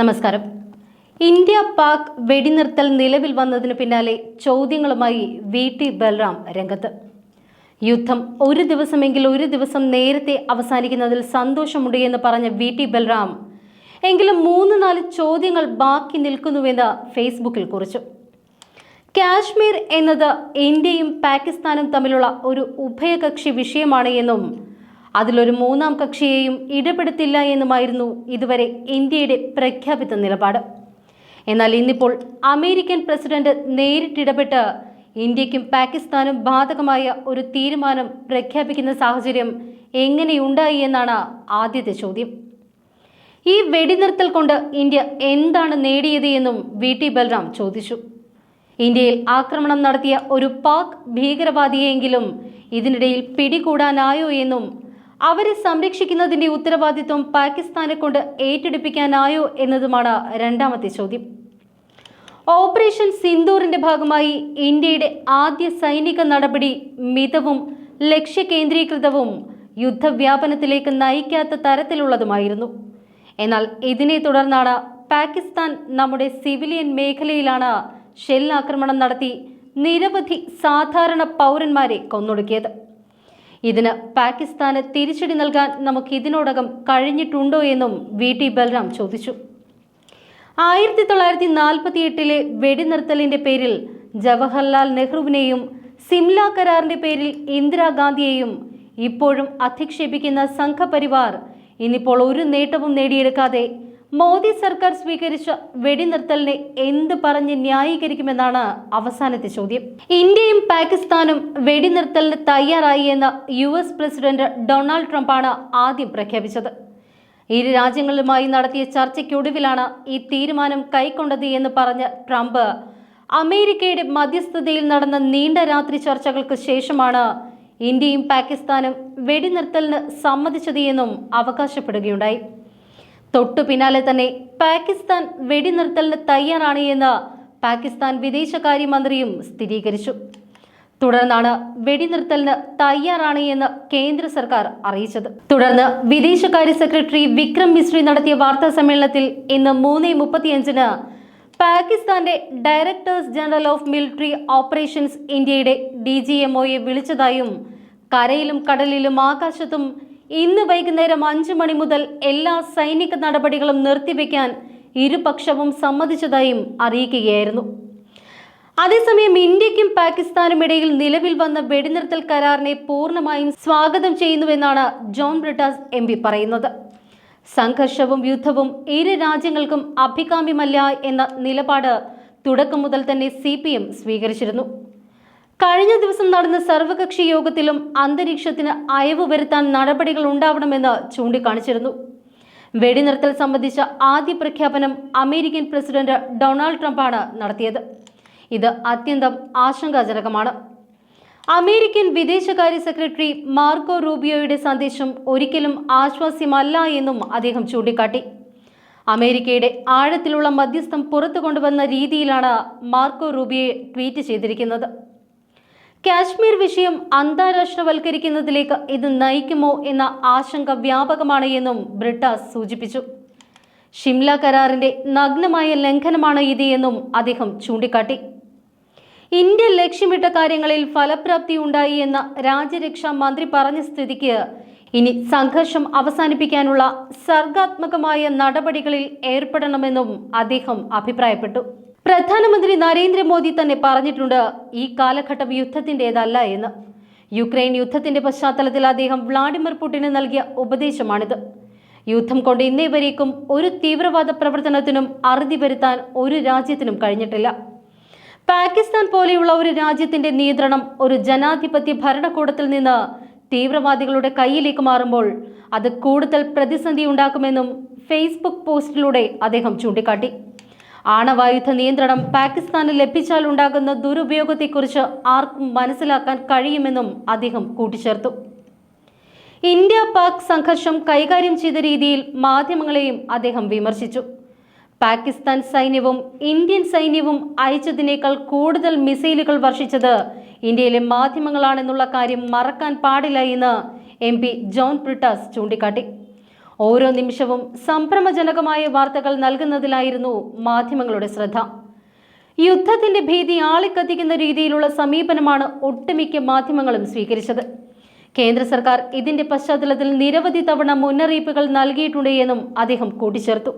നമസ്കാരം. ഇന്ത്യ പാക് വെടിനിർത്തൽ നിലവിൽ വന്നതിന് പിന്നാലെ ചോദ്യങ്ങളുമായി വി ടി ബൽറാം രംഗത്ത്. യുദ്ധം ഒരു ദിവസമെങ്കിൽ ഒരു ദിവസം നേരത്തെ അവസാനിക്കുന്നതിൽ സന്തോഷമുണ്ട് എന്ന് പറഞ്ഞ വി ടി ബൽറാം എങ്കിലും മൂന്ന് നാല് ചോദ്യങ്ങൾ ബാക്കി നിൽക്കുന്നുവെന്ന് ഫേസ്ബുക്കിൽ കുറിച്ചു. കാശ്മീർ എന്നത് ഇന്ത്യയും പാകിസ്ഥാനും തമ്മിലുള്ള ഒരു ഉഭയകക്ഷി വിഷയമാണ് എന്നും അതിലൊരു മൂന്നാം കക്ഷിയെയും ഇടപെടുത്തില്ല എന്നുമായിരുന്നു ഇതുവരെ ഇന്ത്യയുടെ പ്രഖ്യാപിത നിലപാട്. എന്നാൽ ഇന്നിപ്പോൾ അമേരിക്കൻ പ്രസിഡന്റ് നേരിട്ടിടപെട്ട് ഇന്ത്യക്കും പാകിസ്ഥാനും ബാധകമായ ഒരു തീരുമാനം പ്രഖ്യാപിക്കുന്ന സാഹചര്യം എങ്ങനെയുണ്ടായി എന്നാണ് ആദ്യത്തെ ചോദ്യം. ഈ വെടിനിർത്തൽ കൊണ്ട് ഇന്ത്യ എന്താണ് നേടിയത് എന്നും വി. ടി. ബൽറാം ചോദിച്ചു. ഇന്ത്യയിൽ ആക്രമണം നടത്തിയ ഒരു പാക് ഭീകരവാദിയെങ്കിലും ഇതിനിടയിൽ പിടികൂടാനായോ എന്നും അവരെ സംരക്ഷിക്കുന്നതിന്റെ ഉത്തരവാദിത്വം പാകിസ്ഥാനെ കൊണ്ട് ഏറ്റെടുപ്പിക്കാനായോ എന്നതുമാണ് രണ്ടാമത്തെ ചോദ്യം. ഓപ്പറേഷൻ സിന്ദൂറിന്റെ ഭാഗമായി ഇന്ത്യയുടെ ആദ്യ സൈനിക നടപടി മിതവും ലക്ഷ്യകേന്ദ്രീകൃതവും യുദ്ധവ്യാപനത്തിലേക്ക് നയിക്കാത്ത തരത്തിലുള്ളതുമായിരുന്നു. എന്നാൽ ഇതിനെ തുടർന്നാണ് പാകിസ്ഥാൻ നമ്മുടെ സിവിലിയൻ മേഖലയിലാണ് ഷെല്ലാക്രമണം നടത്തി നിരവധി സാധാരണ പൗരന്മാരെ കൊന്നൊടുക്കിയത്. ഇതിന് പാകിസ്ഥാന് തിരിച്ചടി നൽകാൻ നമുക്ക് ഇതിനോടകം കഴിഞ്ഞിട്ടുണ്ടോ എന്നും വി ടി ബൽറാം ചോദിച്ചു. ആയിരത്തി തൊള്ളായിരത്തി നാൽപ്പത്തി എട്ടിലെ വെടിനിർത്തലിന്റെ പേരിൽ ജവഹർലാൽ നെഹ്റുവിനെയും സിംല കരാറിന്റെ പേരിൽ ഇന്ദിരാഗാന്ധിയെയും ഇപ്പോഴും അധിക്ഷേപിക്കുന്ന സംഘപരിവാർ ഇന്നിപ്പോൾ ഒരു നേട്ടവും നേടിയെടുക്കാതെ മോദി സർക്കാർ സ്വീകരിച്ച വെടിനിർത്തലിനെ എന്ത് പറഞ്ഞ് ന്യായീകരിക്കുമെന്നാണ് അവസാനത്തെ ചോദ്യം. ഇന്ത്യയും പാകിസ്ഥാനും വെടിനിർത്തലിന് തയ്യാറായി എന്ന് യു എസ് പ്രസിഡന്റ് ഡൊണാൾഡ് ട്രംപാണ് ആദ്യം പ്രഖ്യാപിച്ചത്. ഇരു രാജ്യങ്ങളുമായി നടത്തിയ ചർച്ചയ്ക്കൊടുവിലാണ് ഈ തീരുമാനം കൈക്കൊണ്ടത് എന്ന് പറഞ്ഞ ട്രംപ് അമേരിക്കയുടെ മധ്യസ്ഥതയിൽ നടന്ന നീണ്ട രാത്രി ചർച്ചകൾക്ക് ശേഷമാണ് ഇന്ത്യയും പാകിസ്ഥാനും വെടിനിർത്തലിന് സമ്മതിച്ചത് എന്നും അവകാശപ്പെടുകയുണ്ടായി. തൊട്ടു പിന്നാലെ തന്നെ പാകിസ്ഥാൻ വെടിനിർത്തലിന് തയ്യാറാണ് എന്ന് പാകിസ്ഥാൻ വിദേശകാര്യമന്ത്രിയും സ്ഥിരീകരിച്ചു. തുടർന്നാണ് വെടിനിർത്തലിന് തയ്യാറാണ് എന്ന് കേന്ദ്ര സർക്കാർ അറിയിച്ചത്. തുടർന്ന് വിദേശകാര്യ സെക്രട്ടറി വിക്രം മിശ്രി നടത്തിയ വാർത്താ സമ്മേളനത്തിൽ ഇന്ന് മൂന്ന് മുപ്പത്തിയഞ്ചിന് പാകിസ്ഥാന്റെ directors general of military operations ഇന്ത്യയുടെ ഡി ജി എംഒയെ വിളിച്ചതായും കരയിലും കടലിലും ആകാശത്തും ഇന്ന് വൈകുന്നേരം അഞ്ചു മണി മുതൽ എല്ലാ സൈനിക നടപടികളും നിർത്തിവെക്കാൻ ഇരുപക്ഷവും സമ്മതിച്ചതായും അറിയിക്കുകയായിരുന്നു. അതേസമയം ഇന്ത്യക്കും പാകിസ്ഥാനും ഇടയിൽ നിലവിൽ വന്ന വെടിനിർത്തൽ കരാറിനെ പൂർണമായും സ്വാഗതം ചെയ്യുന്നുവെന്നാണ് ജോൺ ബ്രിട്ടാസ് എം പി പറയുന്നത്. സംഘർഷവും യുദ്ധവും ഇരു രാജ്യങ്ങൾക്കും അഭികാമ്യമല്ല എന്ന നിലപാട് തുടക്കം മുതൽ തന്നെ സി സ്വീകരിച്ചിരുന്നു. കഴിഞ്ഞ ദിവസം നടന്ന സർവകക്ഷി യോഗത്തിലും അന്തരീക്ഷത്തിന് അയവ് വരുത്താൻ നടപടികൾ ഉണ്ടാവണമെന്ന് ചൂണ്ടിക്കാണിച്ചിരുന്നു. വെടിനിർത്തൽ സംബന്ധിച്ച ആദ്യ പ്രഖ്യാപനം അമേരിക്കൻ പ്രസിഡന്റ് ഡൊണാൾഡ് ട്രംപാണ് നടത്തിയത്. ഇത് അത്യന്തം ആശങ്കാജനകമാണ്. അമേരിക്കൻ വിദേശകാര്യ സെക്രട്ടറി മാർക്കോ റൂബിയോയുടെ സന്ദേശം ഒരിക്കലും ആശ്വാസ്യമല്ല എന്നും അദ്ദേഹം ചൂണ്ടിക്കാട്ടി. അമേരിക്കയുടെ ആഴത്തിലുള്ള മധ്യസ്ഥം പുറത്തു കൊണ്ടുവന്ന രീതിയിലാണ് മാർക്കോ റൂബിയെ ട്വീറ്റ് ചെയ്തിരിക്കുന്നത്. കാശ്മീർ വിഷയം അന്താരാഷ്ട്രവൽക്കരിക്കുന്നതിലേക്ക് ഇത് നയിക്കുമോ എന്ന ആശങ്ക വ്യാപകമാണ് എന്നും ബ്രിട്ടാസ് സൂചിപ്പിച്ചു. ഷിംല കരാറിന്റെ നഗ്നമായ ലംഘനമാണ് ഇത് എന്നും അദ്ദേഹം ചൂണ്ടിക്കാട്ടി. ഇന്ത്യ ലക്ഷ്യമിട്ട കാര്യങ്ങളിൽ ഫലപ്രാപ്തി ഉണ്ടായി എന്ന രാജ്യരക്ഷാ മന്ത്രി പറഞ്ഞ സ്ഥിതിക്ക് ഇനി സംഘർഷം അവസാനിപ്പിക്കാനുള്ള സർഗാത്മകമായ നടപടികളിൽ ഏർപ്പെടണമെന്നും അദ്ദേഹം അഭിപ്രായപ്പെട്ടു. പ്രധാനമന്ത്രി നരേന്ദ്രമോദി തന്നെ പറഞ്ഞിട്ടുണ്ട് ഈ കാലഘട്ടം യുദ്ധത്തിന്റെതല്ല എന്ന്. യുക്രൈൻ യുദ്ധത്തിന്റെ പശ്ചാത്തലത്തിൽ അദ്ദേഹം വ്ളാഡിമിർ പുടിന് നൽകിയ ഉപദേശമാണിത്. യുദ്ധം കൊണ്ട് ഇന്നേ വരേക്കും ഒരു തീവ്രവാദ പ്രവർത്തനത്തിനും അറുതി വരുത്താൻ ഒരു രാജ്യത്തിനും കഴിഞ്ഞിട്ടില്ല. പാകിസ്ഥാൻ പോലെയുള്ള ഒരു രാജ്യത്തിന്റെ നിയന്ത്രണം ഒരു ജനാധിപത്യ ഭരണകൂടത്തിൽ നിന്ന് തീവ്രവാദികളുടെ കയ്യിലേക്ക് മാറുമ്പോൾ അത് കൂടുതൽ പ്രതിസന്ധി ഉണ്ടാക്കുമെന്നും ഫേസ്ബുക്ക് പോസ്റ്റിലൂടെ അദ്ദേഹം ചൂണ്ടിക്കാട്ടി. ആണവായുധ നിയന്ത്രണം പാകിസ്ഥാന് ലഭിച്ചാൽ ഉണ്ടാകുന്ന ദുരുപയോഗത്തെക്കുറിച്ച് ആർക്കും മനസ്സിലാക്കാൻ കഴിയുമെന്നും അദ്ദേഹം കൂട്ടിച്ചേർത്തു. ഇന്ത്യ പാക് സംഘർഷം കൈകാര്യം ചെയ്ത രീതിയിൽ മാധ്യമങ്ങളെയും അദ്ദേഹം വിമർശിച്ചു. പാകിസ്ഥാൻ സൈന്യവും ഇന്ത്യൻ സൈന്യവും അയച്ചതിനേക്കാൾ കൂടുതൽ മിസൈലുകൾ വർഷിച്ചത് ഇന്ത്യയിലെ മാധ്യമങ്ങളാണെന്നുള്ള കാര്യം മറക്കാൻ പാടില്ല എന്ന് എം ജോൺ ബ്രിട്ടാസ് ചൂണ്ടിക്കാട്ടി. ഓരോ നിമിഷവും സംഭ്രമജനകമായ വാർത്തകൾ നൽകുന്നതിലായിരുന്നു മാധ്യമങ്ങളുടെ ശ്രദ്ധ. യുദ്ധത്തിന്റെ ഭീതി ആളിക്കത്തിക്കുന്ന രീതിയിലുള്ള സമീപനമാണ് ഒട്ടുമിക്ക മാധ്യമങ്ങളും സ്വീകരിച്ചത്. കേന്ദ്ര സർക്കാർ ഇതിന്റെ പശ്ചാത്തലത്തിൽ നിരവധി തവണ മുന്നറിയിപ്പുകൾ നൽകിയിട്ടുണ്ട് എന്നും അദ്ദേഹം കൂട്ടിച്ചേർത്തു.